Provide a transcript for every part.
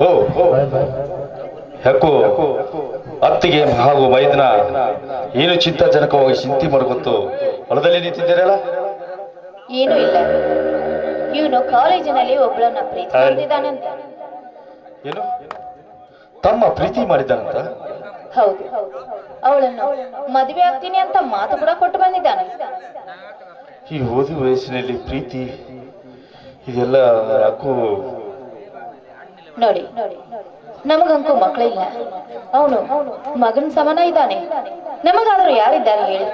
ಓ ಅತ್ತಿಗೆ ಹಾಗೂ ಮೈದನ ಏನು ಚಿಂತಾಜನಕವಾಗಿ ಚಿಂತೆ ಮಾಡ್ಕೊತು ಹೊಲದಲ್ಲಿ ನಿಂತಿದ್ದೀರಲ್ಲ? ಏನು ಇಲ್ಲ. ಇವನು ಕಾಲೇಜಿನಲ್ಲಿ ಒಬ್ಬಳನ್ನ ಪ್ರೀತಿ ಮಾಡಿದ್ದಾನಂತ ಏನು? ತಮ್ಮ ಪ್ರೀತಿ ಮಾಡಿದ್ದಾನಂತ? ಹೌದು. ಅವಳನ್ನು ಮದುವೆ ಆಗ್ತೀನಿ ಅಂತ ಮಾತು ಕೂಡ ಕೊಟ್ಟು ಬಂದಿದ್ದಾನೆ. ಈ ಓದಿ ವಯಸ್ಸಿನಲ್ಲಿ ಪ್ರೀತಿ ಇದೆಲ್ಲ ಯಾಕೋ ನೋಡಿ ನಮಗಂತೂ ಮಕ್ಕಳಿಲ್ಲ ಅವನು ಮಗನ ಸಮಾನ ಇದ್ದಾನೆ. ನಮಗಾದ್ರೂ ಯಾರಿದ್ದಾರೆ ಹೇಳಿ?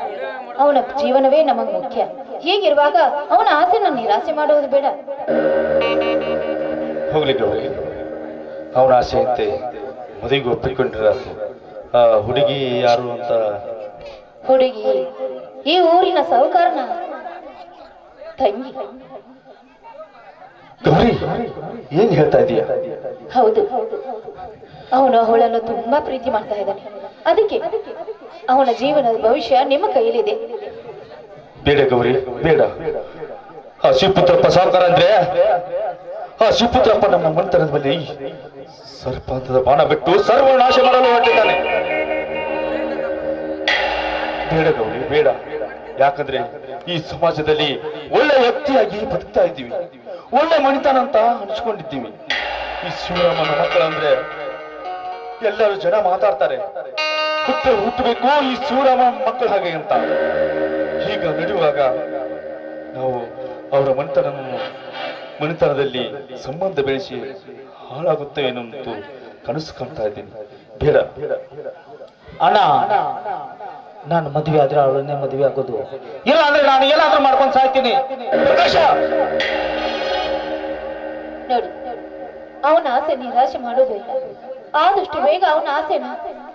ಅವನ ಜೀವನವೇ ನಮಗ್ ಮುಖ್ಯ. ಹೀಗಿರುವಾಗ ಅವನ ಆಸೆನ ನಿರಾಸೆ ಮಾಡುವುದು ಬೇಡ. ಹೋಗ್ಲಿ ಅವನ ಆಸೆಯಂತೆ ಮದುವೆಗೆ ಒಪ್ಪಿಕೊಂಡಿರಾತು ಆ ಹುಡುಗಿ ಯಾರು ಅಂತ? ಹುಡುಗಿ. ಈ ಊರಿನ ಸಾಹುಕಾರನ ತಂಗಿ. ಗೌರಿ ಏನ್ ಹೇಳ್ತಾ ಇದೀಯ? ಹೌದು. ಅವನು ಅವಳನ್ನು ತುಂಬಾ ಪ್ರೀತಿ ಮಾಡ್ತಾ ಇದ್ದಾನೆ. ಅದಕ್ಕೆ ಅವನ ಜೀವನದ ಭವಿಷ್ಯ ನಿಮ್ಮ ಕೈಯಲ್ಲಿದೆ. ಬೇಡ ಗೌರಿ ಬೇಡ. ಶಿವಪುತ್ರಪ್ಪ ಸಾವುಕಾರ ಅಂದ್ರೆ ಆ ಸುಪುತ್ರಪ್ಪ ನಮ್ಮ ಮಂತರದ ಮೇಲೆ ಸರ್ಪಾಂತದ ಬಾಣ ಬಿಟ್ಟು ಸರ್ವ ನಾಶ ಮಾಡಲು ಹೊರಟಿದ್ದಾನೆ. ಬೇಡ ಗೌರಿ, ಬೇಡ. ಯಾಕಂದ್ರೆ ಈ ಸಮಾಜದಲ್ಲಿ ಒಳ್ಳೆ ವ್ಯಕ್ತಿಯಾಗಿ ಬದುಕ್ತಾ ಇದ್ದೀವಿ. ಒಳ್ಳೆ ಮಣಿತಾನ ಅಂತ ಹಂಚ್ಕೊಂಡಿದ್ದೀವಿ. ಈ ಶಿವರಾಮನ ಮಕ್ಕಳಂದ್ರೆ ಎಲ್ಲರೂ ಜನ ಮಾತಾಡ್ತಾರೆ. ಹುಟ್ಟು ಹುಟ್ಟಬೇಕು ಈ ಶಿವರಾಮ ಮಕ್ಕಳ ಹಾಗೆ ಅಂತ. ಹೀಗ ನಡೆಯುವಾಗ ನಾವು ಅವರ ಮಣಿತನವನ್ನು ಮಣಿತನದಲ್ಲಿ ಸಂಬಂಧ ಬೆಳೆಸಿ ಹಾಳಾಗುತ್ತೆ ಅಂತ ಕನಸು ಕಾಣ್ತಾ ಇದ್ದೀನಿ. ಬೇಡ. ಅಣ್ಣ ನಾನು ಮದುವೆ ಆದ್ರೆ ಅವಳನ್ನೇ ಮದುವೆ ಆಗೋದು. ಇಲ್ಲ ಅಂದ್ರೆ ನಾನು ಏನಾದ್ರೂ ಮಾಡ್ಕೊಂಡು ಸಾಯ್ತೀನಿ. ಪ್ರಕಾಶ! ನೋಡಿ ಅವನ ಆಸೆ ನಿರಾಶೆ ಮಾಡೋದು ಆದಷ್ಟು ಬೇಗ ಅವನ ಆಸೆನ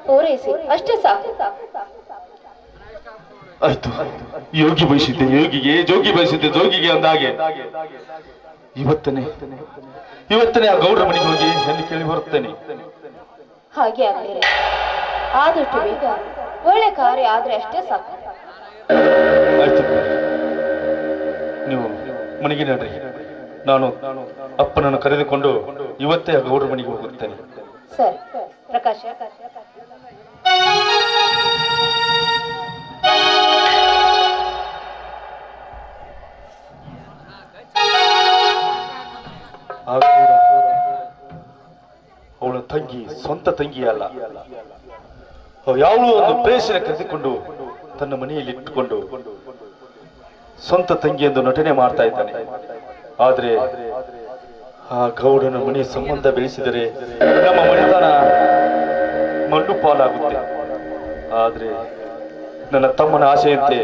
ಪೂರೈಸಿ ಅಷ್ಟೇ ಸಾಕು. ಆಯ್ತು. ಯೋಗಿ ಬಯಸಿದ್ದೆ ಯೋಗಿಗೆ ಜೋಗಿ ಬಯಸಿದ್ದೆ ಜೋಗಿಗೆ ಅಂದಾಗೆ. ಇವತ್ತನೇ. ಇವತ್ತನೇ ಆ ಗೌಡ್ರ ಮನೆಗೆ ಹೋಗಿ ಹೆಣ್ಣು ಕೇಳಿ ಬರುತ್ತೇನೆ. ಹಾಗೆ ಆಗ್ತೀರಿ. ಆದಷ್ಟು ಬೇಗ. ಒಳ್ಳೆ ಕಾರ್ಯ ಆದ್ರೆ ಅಷ್ಟೇ ಸಾಕು. ಆಯ್ತು ನೀವು ಮನೆಗೆ ನಡ್ರಿ. ನಾನು ಅಪ್ಪನನ್ನು ಕರೆದುಕೊಂಡು ಇವತ್ತೇ ಆ ಗೌಡ್ರ ಮನೆಗೆ ಹೋಗುತ್ತೇನೆ. ಸರಿ. ಪ್ರಕಾಶ ಅವಳ ತಂಗಿ, ಸ್ವಂತ ತಂಗಿ ಅಲ್ಲ. ಯಾವಳು ಒಂದು ಪ್ರೇಷನ ಕರೆದುಕೊಂಡು ತನ್ನ ಮನೆಯಲ್ಲಿ ಇಟ್ಟುಕೊಂಡು ಸ್ವಂತ ತಂಗಿ ಎಂದು ನಟನೆ ಮಾಡ್ತಾ ಇದ್ದಾನೆ. ಆದ್ರೆ ಆ ಗೌಡನ ಮನೆ ಸಂಬಂಧ ಬೆಳೆಸಿದರೆ ನಮ್ಮ ಮನೆತನ ಮಣ್ಣು ಪಾಲಾಗುತ್ತೆ. ಆದ್ರೆ ನನ್ನ ತಮ್ಮನ ಆಸೆಯಂತೆ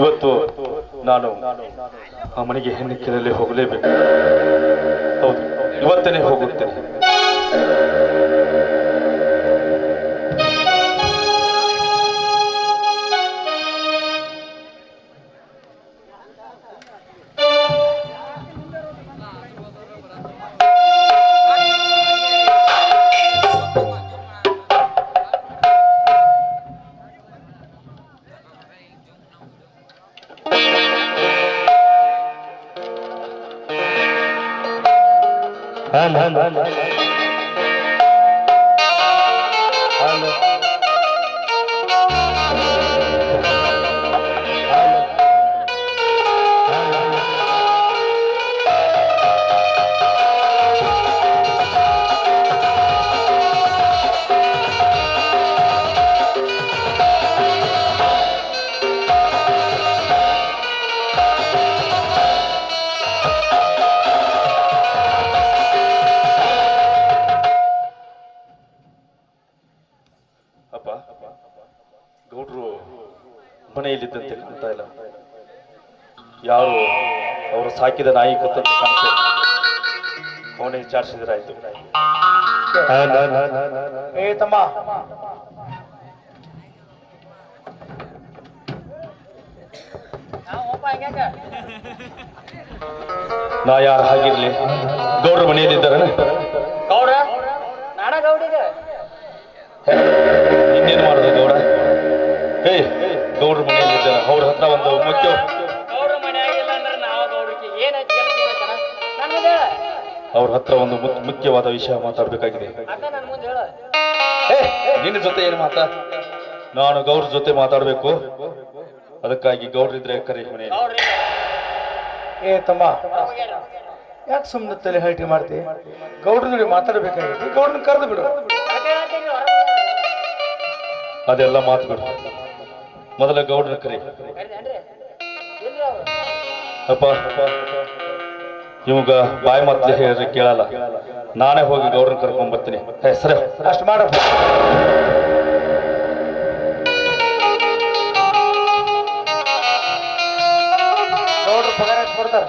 ಇವತ್ತು ನಾನು ಆ ಮನೆಗೆ ಹೆಣ್ಣು ಹೋಗಲೇಬೇಕು. ಹೌದು ಇವತ್ತನೇ ಹೋಗುತ್ತೇನೆ ಅಪ್ಪ ಗೌಡ್ರು ಮನೆಯಲ್ಲಿದ್ದಂತೆ ಕಾಣ್ತಾ ಇಲ್ಲ. ಯಾರು ಅವರು ಸಾಕಿದ ನಾಯಿ ಕೊತ್ತಂತೆ ಕಾಣ್ತಾ ಇಲ್ಲ. ಅವನೇ ವಿಚಾರಿಸಿದ್ರಾಯ್ತು ಏ ತಮ್ಮ. ನಾ ಯಾರು ಹಾಗಿರ್ಲಿ? ಗೌಡ್ರ ಮನೆಯಲ್ಲಿದ್ದಾರೆ ಗೌಡ್ರ? ನಾನ ಗೌಡಿಗೆ. ಅವ್ರ ಹತ್ರ ಒಂದು ಮುಖ್ಯ ಅವ್ರ ಹತ್ರ ಒಂದು ಮುಖ್ಯವಾದ ವಿಷಯ ಮಾತಾಡಬೇಕಾಗಿದೆ. ನಿನ್ನ ಜೊತೆ ಏನು ಮಾತಾ? ನಾನು ಗೌರ್ ಜೊತೆ ಮಾತಾಡಬೇಕು. ಅದಕ್ಕಾಗಿ ಗೌರ್ ಇದ್ರೆ ಕರೆ ಮನೆ ಏ ತಮ್ಮ. ಯಾಕೆ ಸುಮ್ಮನೆ ತಲೆ ಹೈಟಿ ಮಾಡ್ತಿ? ಗೌಡ್ರ ನೋಡಿ ಮಾತಾಡಬೇಕಾಗಿತ್ತು ಗೌಡ್ರನ್ನ ಕರೆದು ಬಿಡು. ಅದೆಲ್ಲ ಮಾತು ಬಿಡು ಮೊದಲ ಗೌಡ್ರ ಕರಿ. ಅಪ್ಪ ಇವಾಗ ಬಾಯಿ ಮಾತು ಹೇಳಿದ್ರೆ ಕೇಳಲ್ಲ. ನಾನೇ ಹೋಗಿ ಗೌಡ್ರ ಕರ್ಕೊಂಡ್ ಬರ್ತೀನಿ. ಸರಿ ಅಷ್ಟು ಮಾಡ. ಗೌಡ್ರ ಪಗಾರ ಎಷ್ಟು ಕೊಡ್ತಾರ?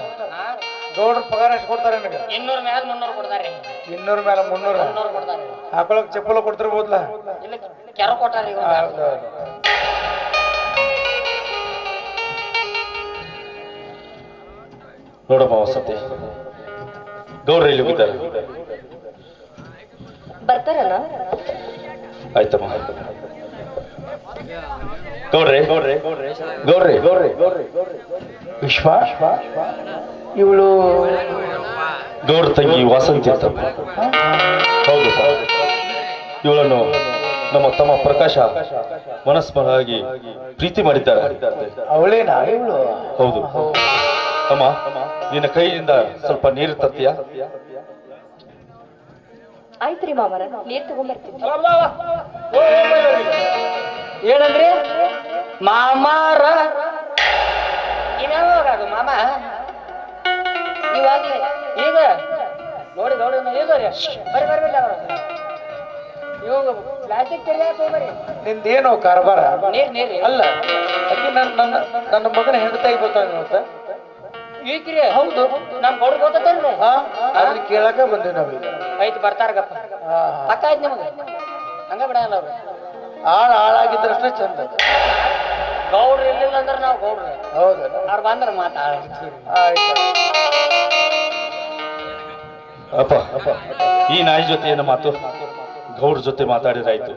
ಗೌಡ್ರ ಪಗಾರ ಎಷ್ಟು ಕೊಡ್ತಾರೆ ನನಗೆ? ಇನ್ನೂರ್ ಮ್ಯಾಲ ಮುನ್ನೂರು ಕೊಡ್ತಾರೆ. ಇನ್ನೂರ ಮೇಲೆ ಮುನ್ನೂರ? ಮುನ್ನೂರು ಕೊಡ್ತಾರ್ರಿ ಹಾಕೊಳಕ್ ಚಪ್ಪಲ ಕೊಡ್ತಿರ್ಬೋದ್ಲಾ? ಇಲ್ಲ ಕೆರ ಕೊಟ್ಟಾರ್ರಿ ನೋಡಮ್ಮ ವಸತಿ. ಗೌಡ್ರ ಇಲ್ಲಿ ಹೋಗಿದ್ದಾರೆ? ಬರ್ತಾರಲ್ಲ? ಆಯ್ತಮ್ಮ. ಗೌಡ್ರಿ ಗೌಡ್ರಿ ಗೌಡ್ರೆ. ಗೌಡ್ರೆ ವಿಶ್ವ ಇವಳು ಗೌಡ್ರ ತಂಗಿ ವಾಸಂತಿ ಅಂತಮ್ಮ ಹೌದು ಇವಳನ್ನು ನಮ್ಮ ತಮ್ಮ ಪ್ರಕಾಶ ಮನಸ್ಮರಾಗಿ ಪ್ರೀತಿ ಮಾಡಿದ್ದಾರೆ. ಅವಳೇನಾ ಇವಳು? ಹೌದು. ಅಮ್ಮ ನಿನ್ನ ಕೈಯಿಂದ ಸ್ವಲ್ಪ ನೀರು ತರ್ತೀಯ? ಆಯ್ತ್ರಿ ಮಾಮರ ನೀರ್ ತಗೊಂಡ್ಬರ್ತೀನಿ ಏನಂದ್ರಿ? ಮಾಮಾರ. ಇನ್ಯಾವಾಗ ಅದು ಮಾಮ? ಇವಾಗ್ಲೇ ಈಗ? ನೋಡಿ ನೋಡಿ ಈಗ ರೀ. ಬರ್ರಿ ಬರ್ರಿ ಬರ್ರಿ ಅವ್ರು ಇವಾಗ ಪ್ಲಾಸ್ಟಿಕ್ ತೆರಿಯಾಕ ಹೋಗ್ಬರ್ರಿ ನಿಂದೇನೋ ಕಾರಬಾರ ನೀರ್ ನೀರಿ. ಅಲ್ಲ ಅಕ್ಕಿ ನನ್ನ ನನ್ನ ನನ್ನ ಮಗನ ಹೆಂಡತಾಗಿ ಗೊತ್ತಾಗ ಅಂತ ಈಕ್ರಿ ಹೌದು ನಮ್ ಗೌಡ್ರ ಗೊತ್ತೇನ್ರಿ ಅದನ್ನ ಕೇಳಕ ಬಂದೇವಿ ನಾವು ಐತ್ ಬರ್ತಾರಗಪ್ಪ ಪಕ್ಕ ಐತ್ ನಿಮಗೆ? ಹಂಗ ಬಿಡಲ್ಲ ಅವ್ರು. ಆಳ್ ಆಳಾಗಿದ್ದರಷ್ಟೇ ಚಂದ ಗೌಡ್ರು ಇರ್ಲಿಲ್ಲ ಅಂದ್ರೆ ನಾವು ಗೌಡ್ರು. ಹೌದು. ಅವ್ರು ಬಂದ್ರೆ ಮಾತಾಡ್ತೀವಿ ಆಯ್ತು ಅಪ್ಪ ಈ ನಾಯಿ ಜೊತೆ ಏನು ಮಾತು? ಗೌಡ್ರ ಜೊತೆ ಮಾತಾಡಿದ್ರಾಯ್ತು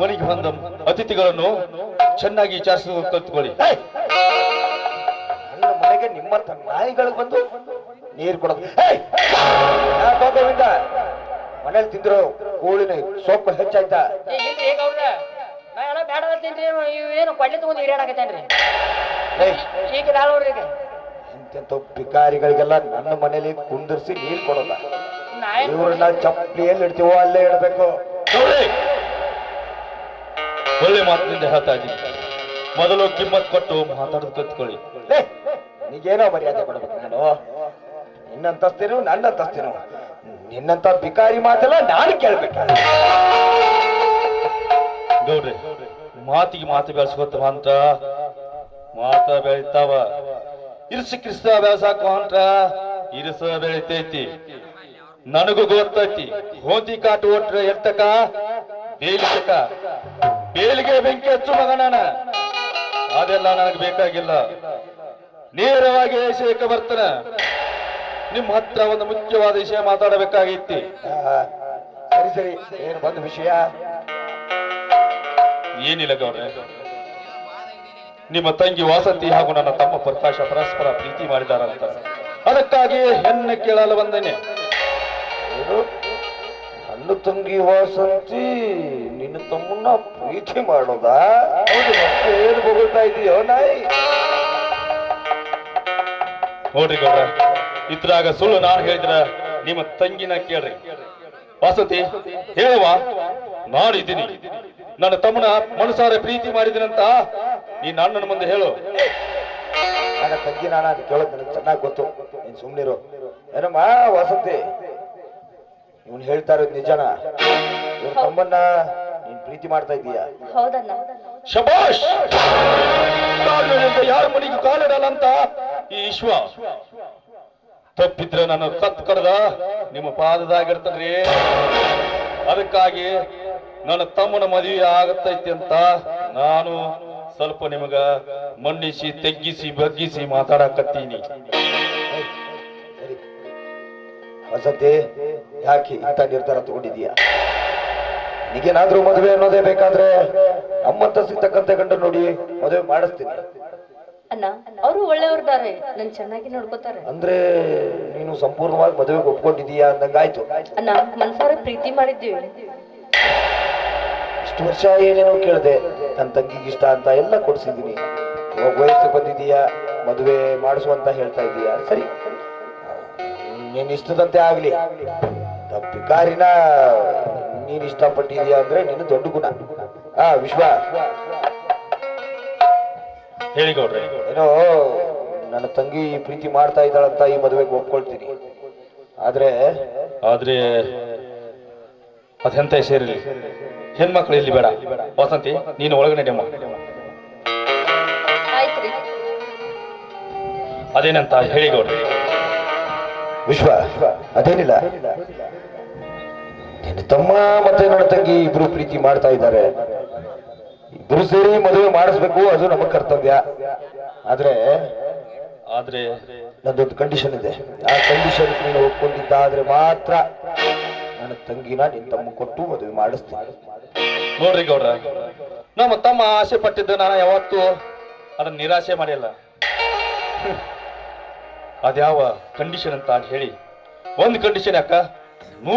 ಮನೆಗೆ ಬಂದ ಅತಿಥಿಗಳನ್ನು ಚೆನ್ನಾಗಿ ವಿಚಾರಿಸೋದು ಕಲ್ತ್ಕೊಳ್ಳಿ. ನನ್ನ ಮನೆಗೆ ನಿಮ್ಮಂತ ನಾಯಿಗಳಿಗೆ ಬಂದು ನೀರು ಕೊಡೋದು? ಮನೇಲಿ ತಿಂದ್ರು ಕೋಳಿನ ಸೊಪ್ಪು ಹೆಚ್ಚಾಯ್ತಾ? ಬೇಡ ಅಂತೀನಿ ಏನು ಕೊಡ್ಲಿ ತಗೊಂಡು ಹಿರಿಯಾಡಕತ್ತೇನ್ರಿ ಏಯ್! ಈಗ ದಾಳವ್ರಿ ಈಗ. ಇಂತೆಂತ ಭಿಕಾರಿಗಳಿಗೆಲ್ಲ ನನ್ನ ಮನೇಲಿ ಕುಂದಿರ್ಸಿ ನೀರು ಕೊಡೋಲ್ಲ. ಇವ್ರನ್ನ ಚಪ್ಪಲಿ ಎಲ್ಲಿ ಚಪ್ಪಲಿಯಲ್ಲಿ ಇಡ್ತೀವೋ ಅಲ್ಲೇ ಇಡಬೇಕು. ಒಳ್ಳೆ ಮಾತಿನಿಂದ ಹೇಳ್ತಾ ಇದ್ದೀನಿ. ಮೊದಲು ಕಿಮ್ಮತ್ ಕೊಟ್ಟು ಮಾತಾಡೋದು ಕಲ್ತ್ಕೊಳ್ಳಿ ನೀಗೇನೋ ಮರ್ಯಾದೆ ಕೊಡ್ಬೇಕು ನಾನು? ನಿನ್ನಂತಸ್ತೇನು ನನ್ನ ಅಂತಸ್ತೇನು ನಿನ್ನಂತ ಭಿಕಾರಿ ಮಾತೆಲ್ಲ ನಾನು ಕೇಳ್ಬೇಕು ಗೌಡ್ರೆ ಮಾತಿಗೆ ಮಾತು ಬೆಳೆಸ್ಕೊತ ಅಂತ ಮಾತ ಬೆಳಿತಾವ. ಇರಿಸಿ ಕ್ರಿಸ್ತ ಬೆಳೆಸಾಕ ಅಂತ ಇರಿಸ ಬೆಳಿತೈತಿ. ನನಗೂ ಗೊತ್ತೈತಿ. ಹೋದಿ ಕಾಟು ಒಟ್ರ ಎರ್ತಕ ಬೇಲಿತಕ? ಬೇಲಿಗೆ ಬೆಂಕಿ ಹಚ್ಚು ಮಗನಾನ. ಅದೆಲ್ಲ ನನಗೆ ಬೇಕಾಗಿಲ್ಲ. ನೇರವಾಗಿ ವಿಷಯಕ್ಕೆ ಬರ್ತನ. ನಿಮ್ಮ ಹತ್ರ ಒಂದು ಮುಖ್ಯವಾದ ವಿಷಯ ಮಾತಾಡಬೇಕಾಗಿತ್ತು. ಸರಿ ಸರಿ. ಏನು ಬಂದ ವಿಷಯ? ಏನಿಲ್ಲ ಗೌಡ್ರೆ. ನಿಮ್ಮ ತಂಗಿ ವಾಸಂತಿ ಹಾಗೂ ನನ್ನ ತಮ್ಮ ಪ್ರಕಾಶ ಪರಸ್ಪರ ಪ್ರೀತಿ ಮಾಡಿದಾರಂತ ಅದಕ್ಕಾಗಿ ಹೆಣ್ಣು ಕೇಳಲು ಬಂದನೆ. ನನ್ನ ತಂಗಿ ವಾಸಂತಿ ನಿನ್ನ ತಮ್ಮನ್ನ ಪ್ರೀತಿ ಮಾಡೋದಾ? ಹೌದು ಮತ್ತೆ ಏನು ಬೊಗಳ್ತಾ ಇದೀಯೋ ನಾಯಿ? ನೋಡ್ರಿ ಗೌಡ್ರ ಇದ್ರಾಗ ಸುಳ್ಳು ನಾನು ಹೇಳಿದ್ರ ನಿಮ್ಮ ತಂಗಿನ ಕೇಳ್ರಿ. ವಾಸಂತಿ ಹೇಳುವ? ನಾನು ಇದ್ದೀನಿ. ನನ್ನ ತಮ್ಮನ ಮನಸಾರ ಪ್ರೀತಿ ಮಾಡಿದಿನಂತ ನೀ ನನ್ನ ಮುಂದೆ ಹೇಳು. ನನ್ನ ತಂಗಿ ನಾನು ಅಂತ ಕೇಳೋದು ನನಗೆ ಚೆನ್ನಾಗಿ ಗೊತ್ತು. ನೀನ್ ಸುಮ್ಮನಿರು ಏನಮ್ಮ ವಾಸಂತಿ? ಇವನ್ ಹೇಳ್ತಾ ಇರೋದು ನಿಜನ ಇವ್ರ ತಮ್ಮನ್ನ ನೀನ್ ಪ್ರೀತಿ ಮಾಡ್ತಾ ಇದೀಯ ಶಬಾಷ್! ಕಾರಣದಿಂದ ಯಾರ ಮನೆಗೂ ಕಾಲಿಡಲ್ಲ ಅಂತ? ಈ ವಿಶ್ವ ತಪ್ಪಿದ್ರೆ ನಾನು ಕತ್ ಕಡ್ದ ನಿಮ್ಮ ಪಾದದಾಗಿರ್ತನ್ರಿ ಅದಕ್ಕಾಗಿ ನನ್ನ ತಮ್ಮನ ಮದುವೆ ಆಗತೈತಿ ಅಂತ ನಾನು ಸ್ವಲ್ಪ ನಿಮಗ ಮನ್ನಿಸಿ ತೆಗ್ಗಿಸಿ ಬಗ್ಗಿಸಿ ಮಾತಾಡಕತ್ತೀನಿ. ವಸಂತಿ ಯಾಕೆ ಇಂಥ ನಿರ್ಧಾರ ತಗೊಂಡಿದೀಯಾ ನಿಗೇನಾದ್ರೂ ಮದುವೆ ಅನ್ನೋದೇ ಬೇಕಾದ್ರೆ ನಮ್ಮಂತ ಸಿಗ್ತಕ್ಕಂಥ ಗಂಡ ನೋಡಿ ಮದುವೆ ಮಾಡಿಸ್ತೀನಿ. ಅಣ್ಣ ಅವರು ಒಳ್ಳೆಯವ್ರದಾರೆ ನನ್ ಚೆನ್ನಾಗಿ ನೋಡ್ಕೋತಾರೆ. ಅಂದ್ರೆ ನೀನು ಸಂಪೂರ್ಣವಾಗಿ ಮದುವೆಗೆ ಒಪ್ಕೊಂಡಿದೀಯಾ ಅಂದಂಗಾಯ್ತು. ಅಣ್ಣ ಮನ್ಸಾರ ಪ್ರೀತಿ ಮಾಡಿದ್ದೀವಿ. ಇಷ್ಟು ವರ್ಷ ಏನೇನೋ ಕೇಳಿದೆ ನನ್ನ ತಂಗಿಗೆ ಇಷ್ಟ ಅಂತ ಎಲ್ಲ ಕೊಡ್ಸಿದ್ದೀನಿ. ಇವಾಗ ವಯಸ್ಸು ಬಂದಿದೀಯಾ ಮದುವೆ ಮಾಡಿಸುವಂತ ಹೇಳ್ತಾ ಇದೀಯಾ? ಸರಿ. ನೀನ್ ಇಷ್ಟದಂತೆ ಆಗ್ಲಿ. ತಪ್ಪಿಕಾರಿನ ನೀನ್ ಇಷ್ಟಪಟ್ಟಿದ್ಯಾ ಅಂದ್ರೆ ನಿನ್ನ ದೊಡ್ಡ ಗುಣ. ಆ ವಿಶ್ವ. ಹೇಳಿ ಗೌಡ್ರೆ. ಏನೋ ನನ್ನ ತಂಗಿ ಪ್ರೀತಿ ಮಾಡ್ತಾ ಇದ್ದಾಳಂತ ಈ ಮದುವೆಗೆ ಒಪ್ಕೊಳ್ತೀನಿ. ಆದ್ರೆ ಆದ್ರೆ ಅದೆಂತ ಸೇರಿಲಿ ಹೆಣ್ಮಕ್ಳು ಇಲ್ಲಿ ಬೇಡ. ವಸಂತಿ ನೀನು ಒಳಗಡೆ ಡೆಮ್ಮ ಆಯ್ತ್ರಿ. ಅದೇನಂತ ಹೇಳಿ ಗೌಡ್ರೆ. ವಿಶ್ವ ಅದೇನಿಲ್ಲ. ನಿನ್ನ ತಮ್ಮ ಮತ್ತೆ ನನ್ನ ತಂಗಿ ಇಬ್ರು ಪ್ರೀತಿ ಮಾಡ್ತಾ ಇದ್ದಾರೆ. ಇಬ್ರು ಸೇರಿ ಮದುವೆ ಮಾಡಿಸ್ಬೇಕು ಅದು ನಮ್ಮ ಕರ್ತವ್ಯ. ಆದ್ರೆ ಆದ್ರೆ ನಂದೊಂದು ಕಂಡೀಷನ್ ಇದೆ. ಆ ಕಂಡೀಷನ್ ನೀನು ಒಪ್ಕೊಂಡಿದ್ದಾದ್ರೆ ಮಾತ್ರ ನನ್ನ ತಂಗಿನ ನಿನ್ ತಮ್ಮ ಕೊಟ್ಟು ಮದುವೆ ಮಾಡಿಸ್ತೀನಿ. ನೋಡ್ರಿ ಗೌಡ್ರ ನಮ್ಮ ತಮ್ಮ ಆಸೆ ಪಟ್ಟಿದ್ದು ನಾನು ಯಾವತ್ತೂ ಅದನ್ನ ನಿರಾಶೆ ಮಾಡಿಲ್ಲ. ಅದ್ಯಾವ ಕಂಡೀಷನ್ ಅಂತ ಹೇಳಿ. ಒಂದು ಕಂಡೀಷನ್ ಯಾಕ? ನೂರು